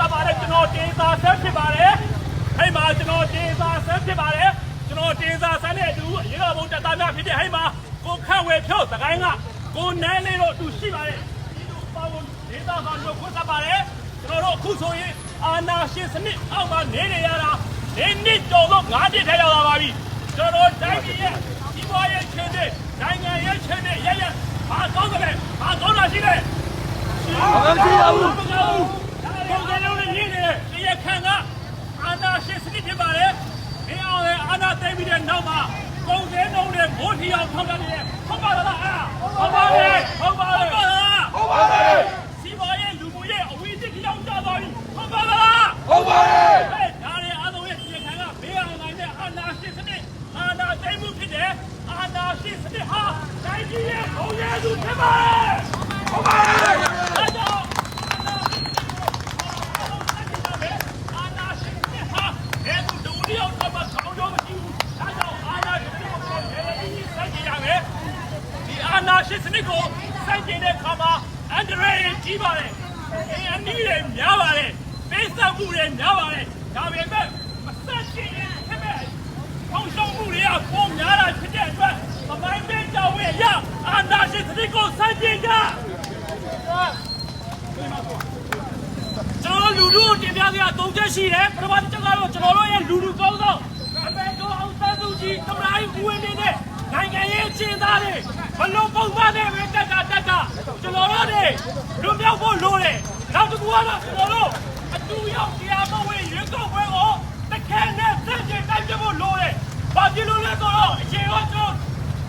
သပါတယ်ကျွန်တော်တင်စာဆက်ဖြစ်ပါတယ်ဟိမှာကျွန်တော်တင်စာဆက်ဖြစ်ပါတယ်ကျွန်တော်တင်စာဆက်နဲ့အတူရေတော်ဘုံတက်သားများဖြစ်တဲ့ဟိမှာကိုခန့်ဝယ်ဖြို့သခိုင်းကကိုနန်းလေးတို့အတူရှိပါတယ်ဒီလိုပါဝင်ဒေသခံတို့ခွင့်သပါတယ်ကျွန်တော်တို့အခုဆိုရင်အာနာရှင်စနစ်အောက်မှာနေနေရတာနေနစ်တော်တော့ငါးပြည့်ထဲရောက်လာပါပြီကျွန်တော်တိုင်းပြည်ရဲ့ဒီဘွားရဲ့ချင်းတွေနိုင်ငံရဲ့ချင်းတွေရရဘာကောင်းကြလဲဘာကောင်းတာရှိလဲဘာ မှမရှိရဘူးပုံစံလုံးနဲ့မြင်နေတဲ့တရားခံကအာနာရှင်စနစ်ဖြစ်ပါတယ်။မင်းအောင်လည်းအာနာသိမ်းပြီးတဲ့နောက်မှာပုံစံလုံးနဲ့မိုးထီအောင်ထောက်တယ်လေဟုတ်ပါလားအားဟုတ်ပါတယ်ဟုတ်ပါတယ်ဟုတ်ပါလားဟုတ်ပါတယ်စီမရဲ့လူမှုရဲ့အဝိဇ္ဇတိအောင်ကြသွားပြီဟုတ်ပါလားဟုတ်ပါတယ်ဟဲ့ဒါရီအားလုံးရဲ့တရားခံကဘေးအောင်နိုင်တဲ့အာနာရှင်စနစ်အာနာသိမ်းမှုဖြစ်တယ်အာနာရှင်စနစ်ဟာတိုင်းပြည်ရဲ့ဘုံရဲသူဖြစ်ပါတယ်ဟုတ်ပါတယ်အဲ့တော့ အာနာရှင်နဲ့ဟာဘယ်သူဒူလီအောင်တော့မဆောင်းတော့မရှိဘူး။ဒါကြောင့်အာနာရှင်ကိုလည်းလည်းကြီးစိုက်ကြရမယ်။ဒီအာ နာရှင်စနစ်ကိုစိုက်ကြတဲ့အခါမှာအန်ဒရေကြီးပါလေ။အင်းအနည်းတွေများပါလေ။ပေးဆက်မှုတွေများပါလေ။ဒါပေမဲ့မဆက်ရှင်ရဲ့ဖြစ်မဲ့ပေါင်းရှုံးမှုတွေကပုံများတာဖြစ်တဲ့အတွက်သမိုင်းပေးကြောင်းရဲ့ရအာနာရှင်စနစ်ကိုစိုက်ကြကြ။ကျွန်တော်လူလူကိုတင်ပြစရာ၃ချက်ရှိတယ်ပထမတစ်ချက်ကတော့ကျွန်တော်တို့ရဲ့လူလူကောင်းဆောင်အမေတို့အောင်သန်းစုကြည်တမနာကြီးဦးဝင်းနေတဲ့နိုင်ငံရေးအချင်းသားတွေ ဘလုံးပုံသားတွေပဲတက်ကတက်ကကျွန်တော်တို့တွေလွန်မြောက်ဖို့လိုတယ်နောက်တစ်ခုကတော့ကျွန်တော်တို့အတူရောက်တရားမဝင်ရွေးကောက်ပွဲကိုတခဲနဲ့စက်ကျင်တိုက်ပြဖို့လိုတယ်ဘာဖြစ်လို့လဲဆိုတော့အချိန်ကကျွန်တော်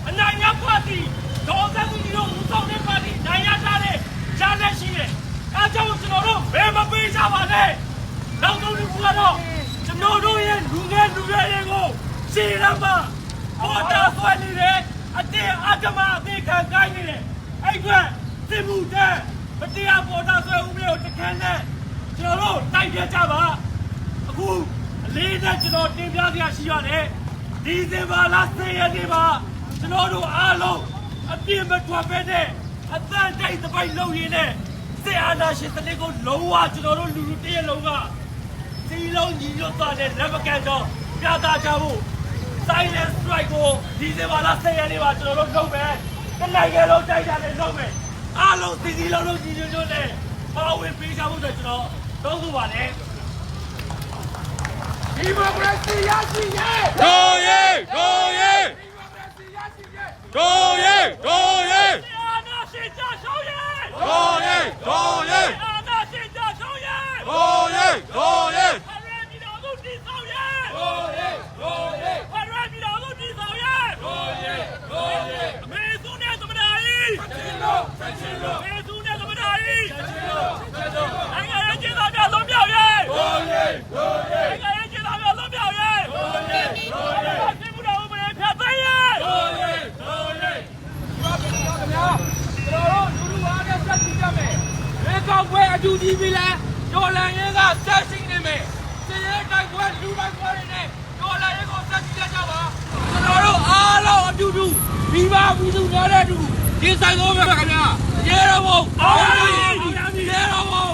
အနိုင်ရပါတီဒေါ်သန်းစုကြည်တို့ဦးဆောင်တဲ့ပါတီနိုင်ရထားတဲ့ဂျာလက်ရှိတယ်အားကြောင့်ကျွန်တော်တို့ဘယ်မပေးကြပါနဲ့နောက်ဆုံးတစ်ခုကတော့ကျွန်တော်တို့ရဲ့လူငယ်လူရွယ်တွေကိုရှင်းရမှာပေါ်တာဆွဲနေတယ်အတင်းအဓမ္မအသေးခံကိုင်းနေတယ် အဲ့ကွစစ်မှုတဲ့မတရားပေါ်တာဆွဲဦးမျိုးတခန်းနဲ့ကျွန်တော်တို့တိုက်ပြကြပါအခုအလေးနဲ့ကျွန်တော်တင်ပြစရာရှိရတယ်ဒီဇင်ဘာလ10ရက်နေ့မှာကျွန်တော်တို့အားလုံးအပြည့်မထွက်ပဲနဲ့အသံတိုက်သပိတ်လုပ်ရင်းနဲ့စစ်အာဏာရှင်စနစ်ကိုလုံးဝကျွန်တော်တို့လူလူတရက်လုံးကစီလုံးညီညွတ်သွားတဲ့လက်မကန်တော့ပြသကြဖို့ silent strike ကိုဒီဇင်ဘာလ10ရက်နေ့မှာကျွန်တော်တို့လုပ်မယ်။တစ် နိုင်ငံလုံးတိုက်ကြတယ်လုပ်မယ်။အားလုံးစီစီလုံးလုံးညီညွတ်ညွတ်နဲ့ပါဝင်ပေးကြဖို့အတွက်ကျွန်တော်တောင်းဆိုပါတယ်။ဒီမိုကရေစီရရှိရဲ့တို့ရဲတို့ရဲဒီမိုကရေစီရရှိရဲ့တို့ရဲတို့ ကောက်ပွဲအတူကြီးပြီလဲဒေါ်လာရင်းကဆက်ရှိနေမယ်စစ်ရဲတိုက်ပွဲလူတိုက်ပွဲတွေနဲ့ဒေါ်လာရင်းကိုဆက်ကြည့်ကြပါကျွန်တော်တို့အားလုံးအတူတူမိဘပြည်သူများတဲ့အတူ ဒီဆိုင်ကုန်ပဲခင်ဗျာရေတော်ဘုံအောင်ရမည်ရေတော်ဘုံ